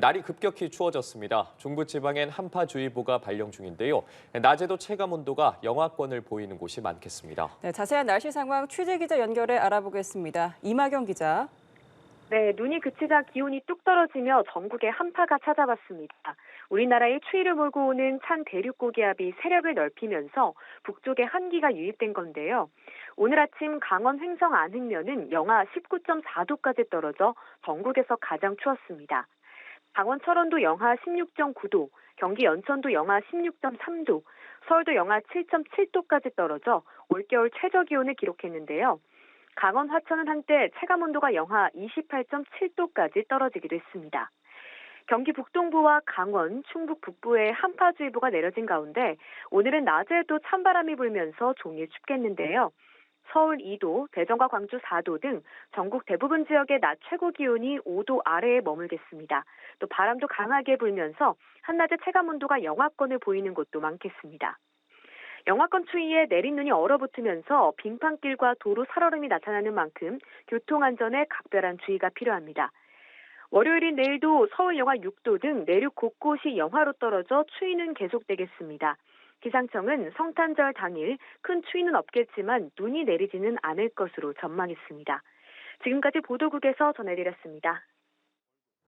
날이 급격히 추워졌습니다. 중부지방엔 한파주의보가 발령 중인데요. 낮에도 체감 온도가 영하권을 보이는 곳이 많겠습니다. 네, 자세한 날씨 상황 취재 기자 연결해 알아보겠습니다. 이마경 기자. 네, 눈이 그치자 기온이 뚝 떨어지며 전국에 한파가 찾아왔습니다. 우리나라의 추위를 몰고 오는 찬 대륙 고기압이 세력을 넓히면서 북쪽에 한기가 유입된 건데요. 오늘 아침 강원 횡성 안흥면은 영하 19.4도까지 떨어져 전국에서 가장 추웠습니다. 강원 철원도 영하 16.9도, 경기 연천도 영하 16.3도, 서울도 영하 7.7도까지 떨어져 올겨울 최저 기온을 기록했는데요. 강원 화천은 한때 체감 온도가 영하 28.7도까지 떨어지기도 했습니다. 경기 북동부와 강원, 충북 북부에 한파주의보가 내려진 가운데 오늘은 낮에도 찬바람이 불면서 종일 춥겠는데요. 서울 2도, 대전과 광주 4도 등 전국 대부분 지역의 낮 최고 기온이 5도 아래에 머물겠습니다. 또 바람도 강하게 불면서 한낮에 체감 온도가 영하권을 보이는 곳도 많겠습니다. 영하권 추위에 내린 눈이 얼어붙으면서 빙판길과 도로 살얼음이 나타나는 만큼 교통 안전에 각별한 주의가 필요합니다. 월요일인 내일도 서울 영하 6도 등 내륙 곳곳이 영하로 떨어져 추위는 계속되겠습니다. 기상청은 성탄절 당일 큰 추위는 없겠지만 눈이 내리지는 않을 것으로 전망했습니다. 지금까지 보도국에서 전해드렸습니다.